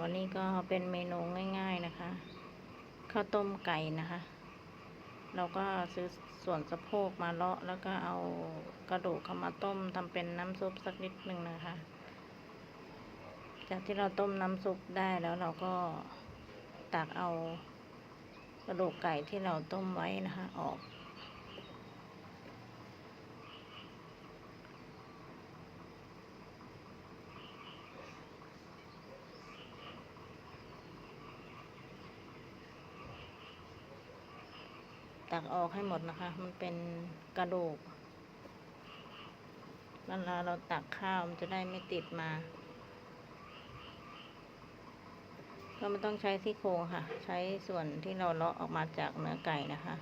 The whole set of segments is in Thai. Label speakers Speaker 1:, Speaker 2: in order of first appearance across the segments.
Speaker 1: วันนี้ก็เป็นเมนูง่ายๆนะคะ ข้าวต้มไก่นะคะ เราก็ซื้อส่วนสะโพกมาเลาะ แล้วก็เอากระดูกเข้ามาต้มทำเป็นน้ำซุปสักนิดหนึ่งนะคะ จากที่เราต้มน้ำซุปได้แล้วเราก็ตักเอากระดูกไก่ที่เราต้มไว้นะคะ ออก ตักออกให้หมดนะคะ มันเป็นกระดูกเวลาเราตักข้าวมันจะได้ไม่ติดมา ก็ไม่ต้องใช้ที่โครงค่ะ ใช้ส่วนที่เราเลาะออกมาจากเนื้อไก่นะคะ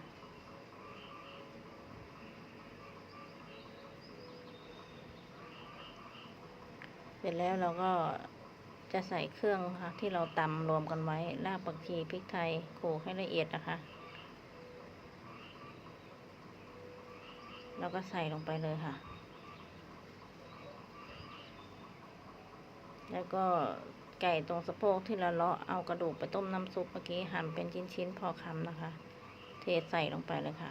Speaker 1: เสร็จแล้วเราก็จะใส่เครื่องค่ะที่เราตำรวมกันไว้รากผักชีพริกไทยโขลกให้ละเอียดนะคะ แล้วก็ใส่ลงไปเลยค่ะ แล้วก็ไก่ตรงสะโพกที่เราเลาะเอากระดูกไปต้มน้ำซุปเมื่อกี้หั่นเป็นชิ้นๆพอคำนะคะ เทใส่ลงไปเลยค่ะ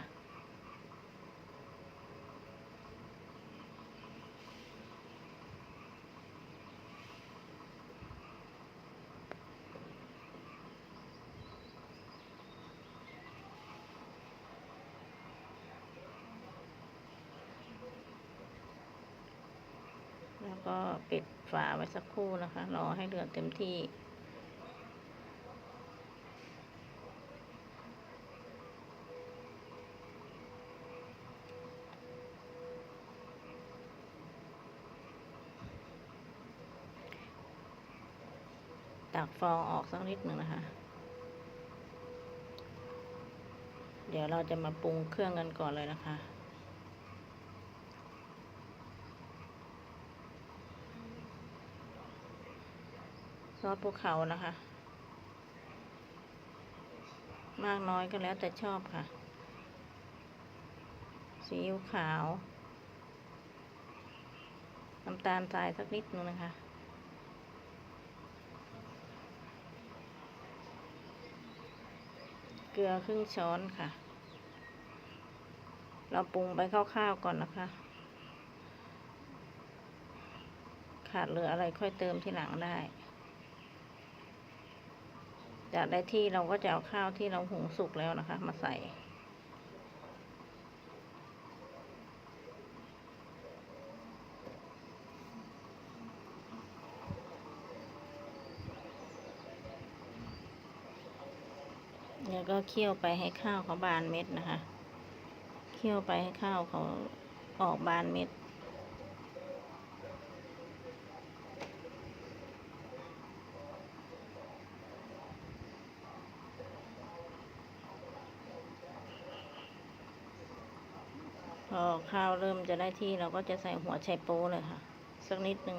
Speaker 1: ก็ปิดฝาไว้สักครู่นะคะ รอให้เดือดเต็มที่ ตักฟองออกสักนิดหนึ่งนะคะ เดี๋ยวเราจะมาปรุงเครื่องกันก่อนเลยนะคะ ซอสภูเขานะคะ มากน้อยก็แล้วแต่ชอบค่ะซีอิ๊วขาว น้ำตาลทรายสักนิดนึงนะคะเกลือครึ่งช้อนค่ะ เราปรุงไปคร่าวๆก่อนนะคะ ขาดเหลืออะไรค่อยเติมที่หลังได้ จากได้ที่เราก็จะเอาข้าวที่เราหุงสุกแล้วนะคะ มาใส่ แล้วก็เคี่ยวไปให้ข้าวเขาบานเม็ดนะคะ เคี่ยวไปให้ข้าวเขาออกบานเม็ด พอข้าวเริ่มจะได้ที่เราก็จะใส่หัวไชโป๊เลยค่ะ สักนิดหนึ่ง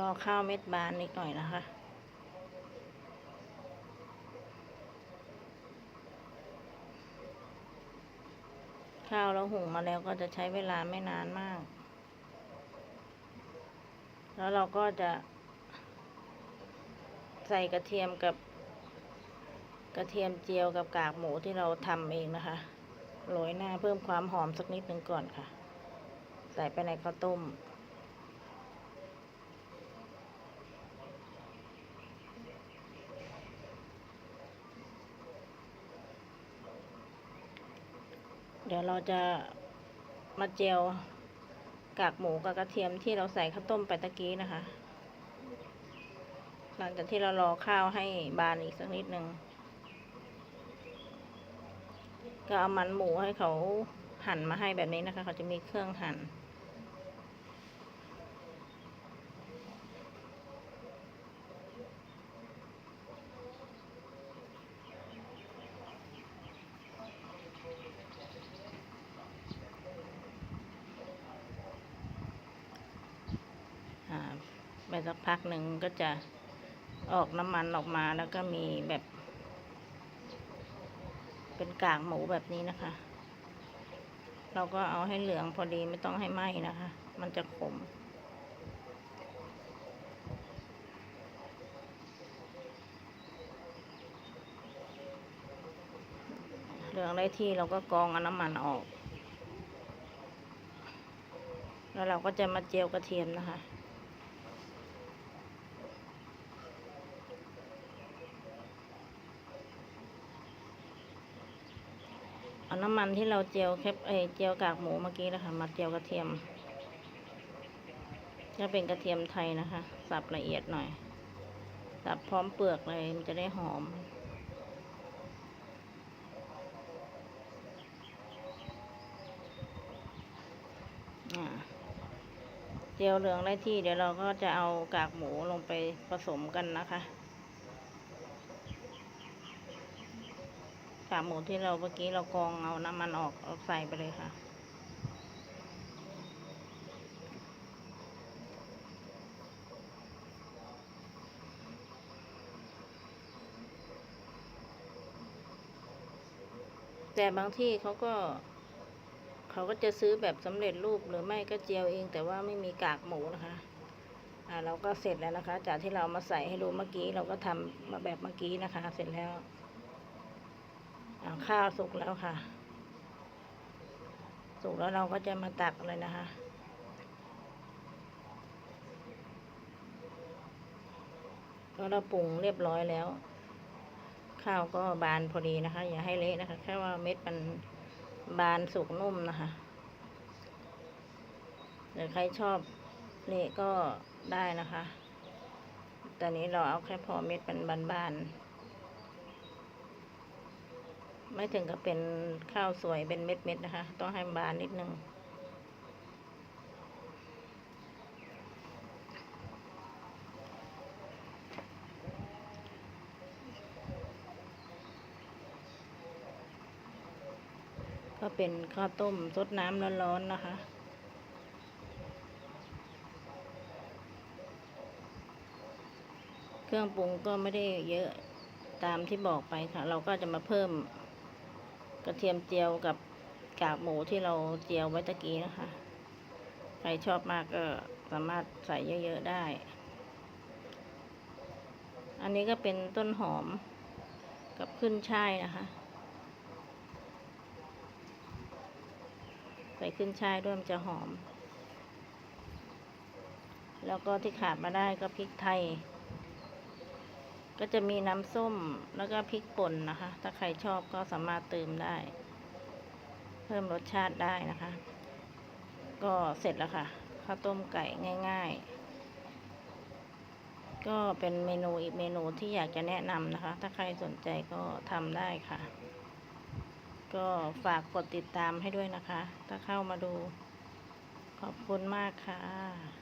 Speaker 1: รอข้าวเม็ดบานนิดหน่อยนะคะ ข้าวแล้วหุงมาแล้วก็จะใช้เวลาไม่นานมาก แล้วเราก็จะ ใส่กระเทียมกับกระเทียมเจียวกับกากหมูที่เราทำเองนะคะ โรยหน้าเพิ่มความหอมสักนิดหนึ่งก่อนค่ะ ใส่ไปในข้าวต้ม ดี๋ยวเราจะมาเจียวกากหมูกับกระเทียมที่เราใส่ข้าวต้มไปตะกี้นะคะ หลังจากที่เรารอข้าวให้บานอีกสักนิดหนึ่งก็เอามันหมูให้เขาหั่นมาให้แบบนี้นะคะ เขาจะมีเครื่องหั่น อ่า ไปสักพักหนึ่งก็จะออกน้ำมันออกมาแล้วก็มีแบบ เป็นกากหมูแบบนี้นะคะ เราก็เอาให้เหลืองพอดีไม่ต้องให้ไหม้นะคะ มันจะขมเหลืองได้ที่เราก็กรองเอาน้ำมันออก แล้วเราก็จะมาเจียวกระเทียมนะคะ เอาน้ำมันที่เราเจียวแคบเอเจียวกากหมูเมื่อกี้นะคะมาเจียวกระเทียมจะเป็นกระเทียมไทยนะคะ สับละเอียดหน่อย สับพร้อมเปลือกเลยมันจะได้หอมเจียวเหลืองได้ที่เดี๋ยวเราก็จะเอากากหมูลงไปผสมกันนะคะ กาก หมูที่เราเมื่อกี้เรากรองเอาน้ำมันออกเอาใส่ไปเลยค่ะ แต่บางที่เขาก็ เขาก็จะซื้อแบบสำเร็จรูปหรือไม่ก็เจียวเอง แต่ว่าไม่มีกากหมูนะคะอ่าเราก็เสร็จแล้วนะคะ จากที่เรามาใส่ให้ดูเมื่อกี้ เราก็ทำมาแบบเมื่อกี้นะคะ เสร็จแล้ว อ่าข้าวสุกแล้วค่ะ สุกแล้วเราก็จะมาตักเลยนะคะก็เราปรุงเรียบร้อยแล้ว ข้าวก็บานพอดีนะคะ อย่าให้เละนะคะ แค่ว่าเม็ดมันบานสุกนุ่มนะคะหรือใครชอบเละก็ได้นะคะ ตอนนี้เราเอาแค่พอเม็ดเป็นบานๆ ไม่ถึงกับเป็นข้าวสวยเป็นเม็ดๆนะคะ ต้องให้บานนิดนึงก็เป็นข้าวต้มซดน้ำร้อนๆนะคะ เครื่องปรุงก็ไม่ได้เยอะตามที่บอกไปค่ะ เราก็จะมาเพิ่ม กระเทียมเจียวกับกากหมูที่เราเจียวไว้ตะกี้นะคะ ใครชอบมากก็สามารถใส่เยอะ ๆ ได้ อันนี้ก็เป็นต้นหอมกับขึ้นช่ายนะคะ ใส่ขึ้นช่ายด้วยมันจะหอม แล้วก็ที่ขาดมาได้ก็พริกไทย ก็จะมีน้ำส้มแล้วก็พริกป่นนะคะ ถ้าใครชอบก็สามารถเติมได้ เพิ่มรสชาติได้นะคะ ก็เสร็จแล้วค่ะ ข้าวต้มไก่ง่าย ๆ ก็เป็นเมนูอีกเมนูที่อยากจะแนะนำนะคะ ถ้าใครสนใจก็ทำได้ค่ะ ก็ฝากกดติดตามให้ด้วยนะคะ ถ้าเข้ามาดู ขอบคุณมากค่ะ